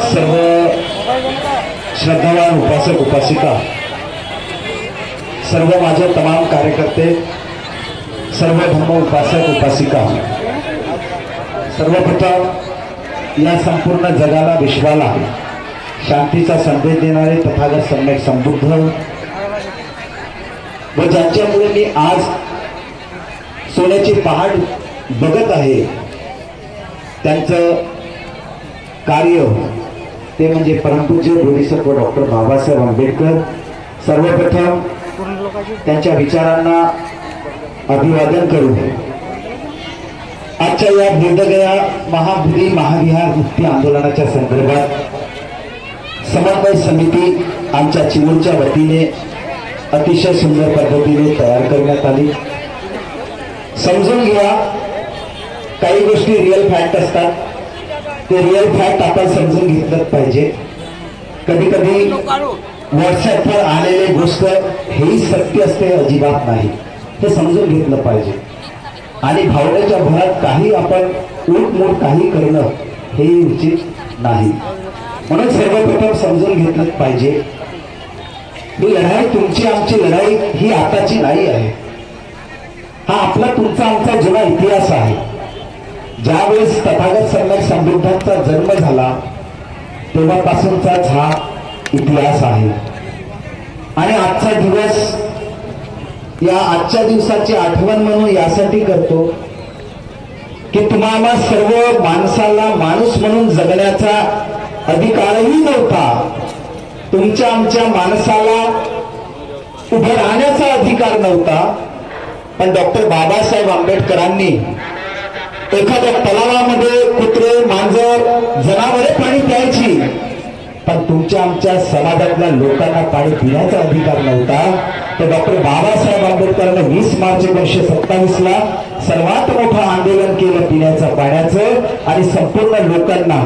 सर्व श्रद्धावान उपासक उपासिका सर्व माझे तमाम कार्यकर्ते सर्व धर्म उपासक उपासिका सर्वप्रथम या संपूर्ण जगाला विश्वाला शांतीचा संदेश देणारे तथागत सम्यक समृद्ध. व ज्यांच्यामुळे मी आज सोन्याची पहाड बघत आहे त्यांचं कार्य ते म्हणजे परमपूज्य बोधिसत्व डॉक्टर बाबासाहेब आंबेडकर. सर्वप्रथम त्यांच्या विचारांना अभिवादन करू. आजच्या या बोधगया महाबुद्धी महाविहार मुक्ती आंदोलनाच्या संदर्भात समन्वय समिती आमच्या चिमूरच्या वतीने अतिशय सुंदर पद्धतीने तयार करण्यात आली. समजून घ्या काही गोष्टी रिअल फॅक्ट असतात. ते रिअल फॅक्ट आपण समजून घेतलंच पाहिजे. कधी कधी व्हॉट्सअपवर आलेले गोष्ट हेही सत्य असते अजिबात नाही. हे समजून घेतलं पाहिजे. आणि भावनेच्या भरात काही आपण उठमूट काही करणं हे उचित नाही. म्हणून सर्वप्रथम समजून घेतलं पाहिजे. ही लढाई तुमची आमची लढाई ही आताची नाही आहे. हा आपला तुमचा आमचा जुना इतिहास आहे. ज्यावेळेस तथागत सम्यक समृद्धांचा जन्म झाला तेव्हापासूनचाच हा इतिहास आहे. आणि आजचा दिवस या आजच्या दिवसाची आठवण म्हणून यासाठी करतो की तुम्हाला सर्व माणसाला माणूस म्हणून जगण्याचा अधिकारही नव्हता. तुमच्या आमच्या माणसाला उभं राहण्याचा अधिकार नव्हता. पण डॉक्टर बाबासाहेब आंबेडकरांनी एखाद्या तलावामध्ये कुत्रे मांजर जनावरे पाणी प्यायची. पण तुमच्या आमच्या समाजातल्या लोकांना पाणी पिण्याचा अधिकार नव्हता. तर डॉक्टर बाबासाहेब आंबेडकरांनी वीस मार्च एकोणीशे सत्तावीस ला सर्वात मोठं आंदोलन केलं पिण्याचं पाण्याचं आणि संपूर्ण लोकांना.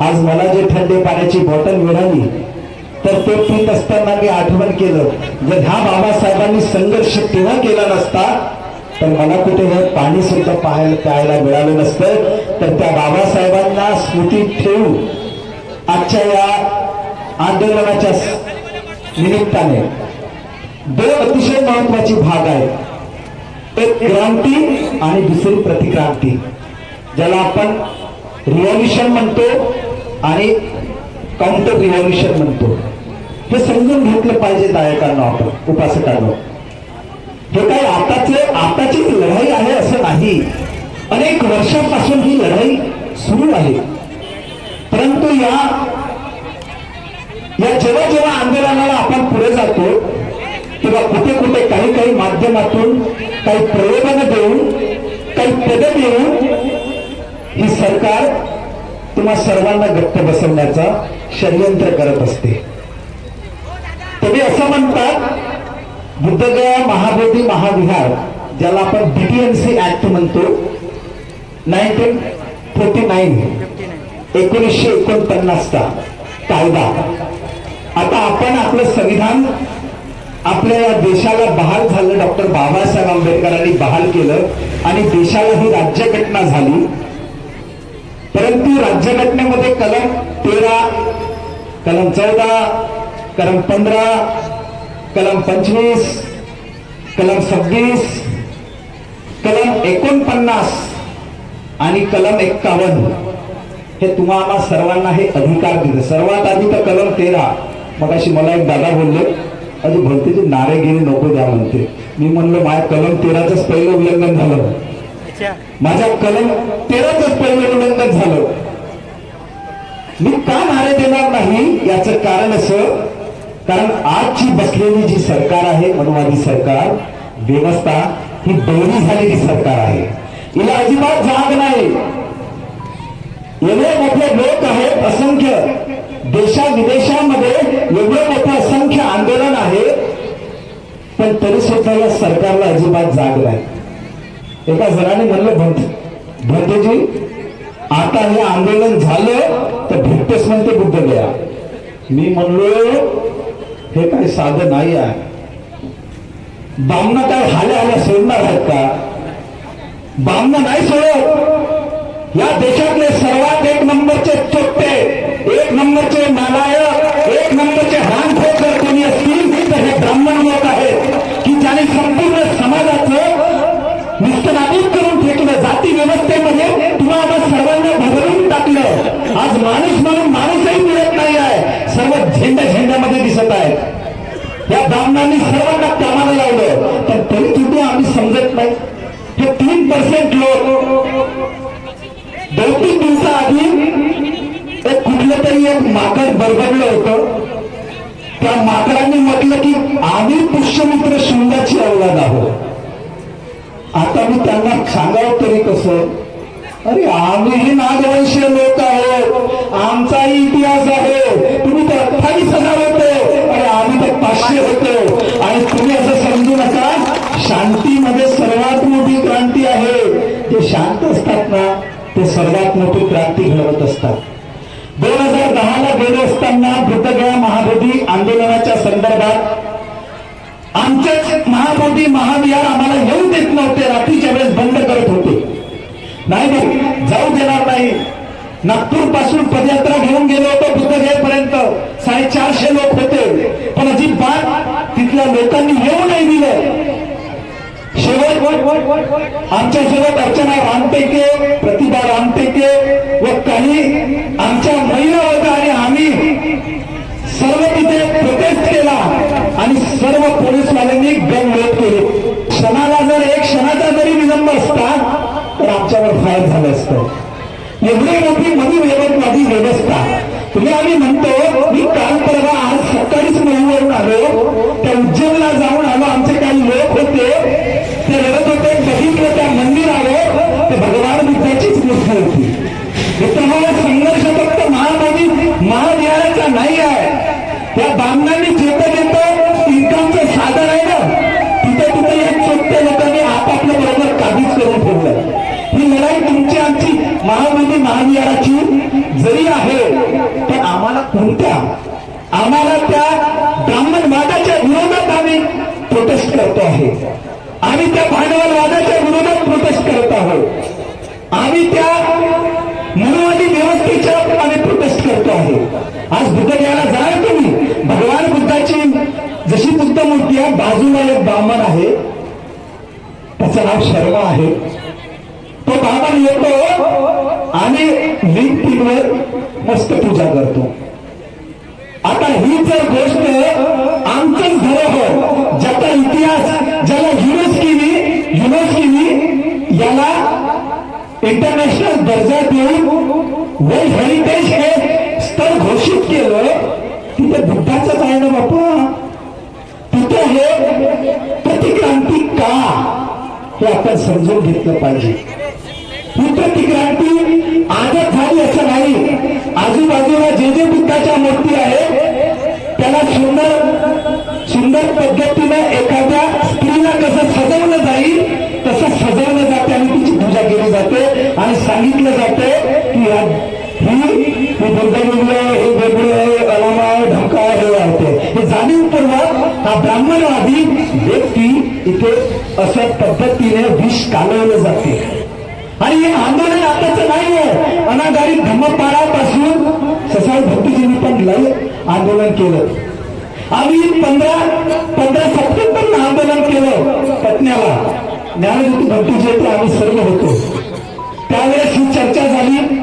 आज मला जे थंडे पाण्याची बॉटल मिळाली तर ते पित असताना मी आठवण केलं. जर ह्या बाबासाहेबांनी संघर्ष तेव्हा केला नसता तर मला कुठे हे पाणी सुद्धा पाहायला प्यायला मिळालं नसतं. तर त्या बाबासाहेबांना स्मृतीत ठेवून आजच्या या आंदोलनाच्या निमित्ताने. दोन अतिशय महत्त्वाचे भाग आहेत. एक क्रांती आणि दुसरी प्रतिक्रांती ज्याला आपण रिव्हॉल्युशन म्हणतो आणि काउंटर रिव्हॉल्युशन म्हणतो. हे समजून घेतलं पाहिजे दायकांना आपण उपासकांना. हे काही आताचे आताची लढाई आहे असं नाही. अनेक वर्षांपासून ही लढाई सुरू आहे. परंतु या या जेव्हा जेव्हा आंदोलनाला आपण पुढे जातो तेव्हा कुठे कुठे काही काही माध्यमातून काही प्रयोजन देऊन काही पद देऊन ही सरकार तुम्हा सर्वांना गप्प बसवण्याचा षडयंत्र करत असते. तुम्ही असं म्हणतात बुद्धगया महाबोधी महाविहार ज्याला आपण बीटीएमसी ऍक्ट म्हणतो. नाईन्टीन फोर्टी नाईन एकोणीसशे एकोणपन्नासचा कायदा. आता आपण आपलं संविधान आपल्या या देशाला बहाल झालं डॉक्टर बाबासाहेब आंबेडकरांनी बहाल केलं आणि देशाला ही राज्यघटना झाली. परंतु राज्यघटनेमध्ये कलम तेरा कलम चौदा कलम पंधरा कलम पंचवीस कलम सव्वीस कलम एकोणपन्नास आणि कलम एक्कावन्न. हे तुम्हाला सर्वांना हे अधिकार दिले. सर्वात आधी तर कलम तेरा. मग अशी मला एक दादा बोलले अजून म्हणते ते नारेगिरी नको द्या म्हणते. मी म्हणलं माझ्या कलम तेराच पहिलं उल्लंघन झालं. माझ्या कलम तेराच पहिलं उल्लंघन झालं. मी का नारे देणार नाही? याचं कारण असं कारण आजची बसलेली जी सरकार आहे मनुवादी सरकार व्यवस्था ही दोन्ही झालेली सरकार आहे. हिला अजिबात जाग नाही. एवढे मोठे लोक आहेत असंख्य देशा विदेशामध्ये एवढे मोठं असंख्य आंदोलन आहे पण तरी सुद्धा या सरकारला अजिबात जाग नाही. एका जणाने म्हणलं भंत भंतेजी आता हे आंदोलन झालं तर भेटतेच म्हणते बुद्ध गया मी म्हणलो हे काही साधं नाही आहे. बामना काय हाल्या हाल्या सोडणार आहेत का? बामना नाही सोडत. या देशातले सर्वात एक नंबरचे पर्सेंट लोक. दोन तीन दिवसाआधी एक कुठलं तरी एक माकड बरबडलं होतं. त्या माकडांनी म्हटलं की आम्ही पुष्यमित्र शृंगाची अवलाद आहोत. आता मी त्यांना सांगावं तरी कसं? अरे आम्हीही नागवंशीय लोक आहोत. आमचाही इतिहास आहे. तुम्ही तर अठ्ठावीस हजार प्राप्त असतात ना ते सर्वात मोठी क्रांती घडवत असतात. दोन हजार दहाला गेले असताना बुद्धगया महाबोधी आंदोलनाच्या संदर्भात आमचेच महाबोधी महाविहार आम्हाला येऊ देत नव्हते रात्रीच्या वेळेस बंद करत होते. नाही नाही जाऊ देणार नाही नागपूरपासून पदयात्रा घेऊन गेलो होतो बुद्धगयेपर्यंत साडेचारशे लोक होते. पण अजिबात तिथल्या लोकांनी येऊ नाही दिलं. शेवट आमच्या अर्चना रामटेके प्रतिभा रामटेके व काही आमच्या महिला होत्या आणि आम्ही सर्व तिथे प्रोटेस्ट केला आणि सर्व पोलीसवाल्यांनी गनलोट केले. क्षणाला जर एक क्षणाचा जरी विलंब असता तर आमच्यावर फायर झालं असतं. एवढी मोठी मधुमेहवादी व्यवस्था. तुम्ही आम्ही म्हणतो मी काल परवा आज सकाळीच महिन्यावरून आलो बामणांनी जेथं जेथं इन्कमचं साधन आहे ना. तिथे तिथे या चोट्या लोकांनी आपापल्या बरोबर काबीज करून ठेवलं ही लढाई तुमची आमची महानदी महाविहाराची जरी आहे पण आम्हाला कोणत्या? आम्हाला त्या ब्राह्मणवादाच्या विरोधात आम्ही प्रोटेस्ट करतो आहे. आम्ही त्या भांडवलवादाच्या विरोधात प्रोटेस्ट करत आहोत. आम्ही त्या मनोवादी व्यवस्थेच्या आम्ही प्रोटेस्ट करतो आहे. आज बुद्ध याला जाणार जशी बुद्ध मूर्ती आहे बाजूला एक ब्राह्मण आहे. त्याचं नाव शर्मा आहे. तो ब्राह्मण येतो आणि लिंक्डइनवर मस्त पूजा करतो. आता ही जर गोष्ट आमचंच धरोहर हो, ज्याचा इतिहास ज्याला युनेस्किनी युनेस्किनी याला इंटरनॅशनल दर्जा देऊन वर्ल्ड हेरिटेज हे स्थळ घोषित केलं तिथे बुद्धाचंच आहे ना बापा समजून घेतलं पाहिजे. ही प्रतिक्रांती आजच झाली असं नाही. आजूबाजूला जे जे बुद्धाच्या मूर्ती आहेत त्याला सुंदर सुंदर पद्धतीने एखाद्या स्त्रीला कसं सजवलं जाईल तसं सजवलं जाते आणि तिची पूजा केली जाते. आणि सांगितलं जाते की या- ही हे दुर्गादेवी आहे हे वेगळं आहे अलामा आहे ढमका आहे हे जाणीवपूर्वक हा ब्राह्मणवादी तिथे अशा पद्धतीने विष कालवलं जाते. आणि हे आंदोलन आताच नाही आहे अनागारी धम्मपाडापासून ससाई भक्तीजींनी पण लय आंदोलन केलं. आम्ही पंधरा पंधरा सप्टेंबर आंदोलन केलं पटण्याला ज्ञानज्योती भक्तीजी येथे आम्ही सर्व होतो. त्यावेळेस ही चर्चा झाली.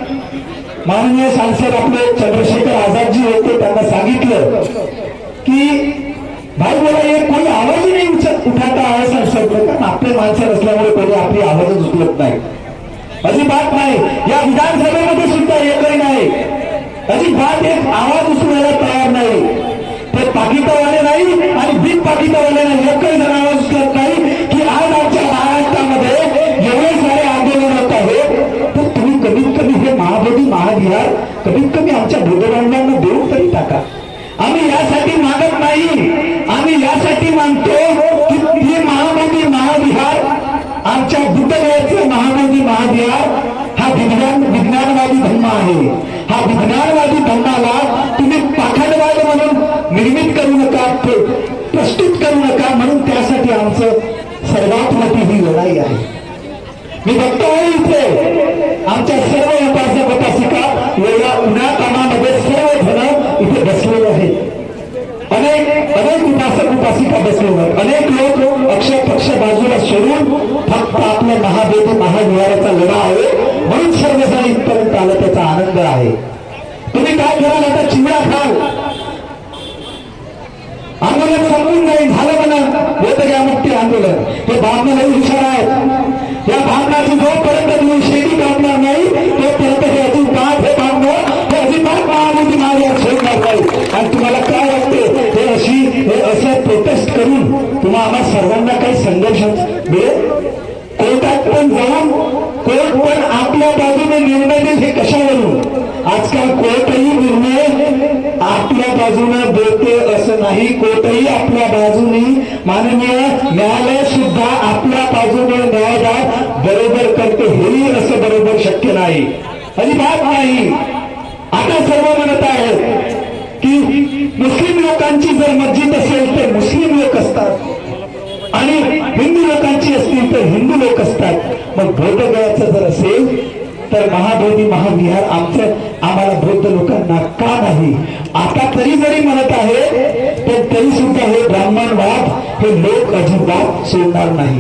माननीय सांसद आपले चंद्रशेखर आझादजी होते त्यांना सांगितलं की भाई बोला ये कोणी आवाज नाही उचलत उठाता आहे संसद कारण आपले माणसं असल्यामुळे कोणी आपली आवाजच उचलत नाही. अजिबात नाही. या विधानसभेमध्ये सुद्धा एकही नाही. अजिबात एक आवाज उचलायला तयार नाही. ते पाकितावाले नाही आणि बिन पाकिटावाले नाही. एकही जण आवाज उचलत नाही की आज आमच्या महाराष्ट्रामध्ये एवढे सारे आंदोलन होत आहे. तर तुम्ही कमीत कमी हे महाबोधी महाविहार कमीत कमी आमच्या बुद्धबांधवांना देऊन तरी टाका. आम्ही यासाठी मागत नाही. आम्ही यासाठी मानतो की हे महाबोधी महाविहार आमच्या बुद्धगयाचं महाबोधी महाविहार हा विज्ञान विज्ञानवादी धर्म आहे. हा विज्ञानवादी धर्माला तुम्ही पाखंडवाद म्हणून निर्मित करू नका प्रस्तुत करू नका म्हणून त्यासाठी आमचं सर्वात मोठी ही लढाई आहे. मी बघतो इथे आमच्या सर्व उपासक उपासिका एवढ्या उन्हात अनामध्ये सर्व जण इथे बसलेले आहेत अनेक अनेक उपासक उपासिका बसलेले आहेत अनेक लोक अक्षय पक्ष बाजूला सोडून फक्त आपल्या महादेवी महाविहाराचा लढा आहे म्हणून सर्वजण इथपर्यंत आलं त्याचा आनंद आहे तुम्ही काय कराल आता चिवडा खाल आंदोलन संपून जाईल झालं म्हणा बोधग्या मुक्ती आंदोलन ते भावना लई हुशार आहेत या भावनाची जोपर्यंत तुम्ही शेती काढणार नाही तोपर्यंत हे अजिबात हे भावना हे अजिबात महामोठी माझ्या सोडणार नाही. आणि तुम्हाला काय वाटते? हे अशी हे असं प्रोटेस्ट करून तुम्हा आम्हा सर्वांना काही संघर्ष मिळेल? कोर्टात पण जाऊन कोर्ट पण आपल्या बाजूने निर्णय देईल हे कशावरून? आजकाल कोर्टही निर्णय आपल्या बाजूने देते असं नाही. कोर्टही आपल्या बाजूने माननीय न्यायालय सुद्धा आपल्या बाजूने न्यायदार बरोबर करते हेही असं बरोबर शक्य नाही. अजिबात नाही. आता सर्व म्हणत आहेत की मुस्लिम लोकांची जर मस्जिद असेल तर मुस्लिम लोक असतात. आणि हिंदू लोकांची असतील तर हिंदू लोक असतात. मग बौद्ध गयाचं जर असेल तर महाबोधी महाविहार आमचं आम्हाला बौद्ध लोकांना का नाही? आता तरी जरी म्हणत आहे तर तरी सुद्धा हे ब्राह्मणवाद हे लोक अजिबात सोडणार नाही.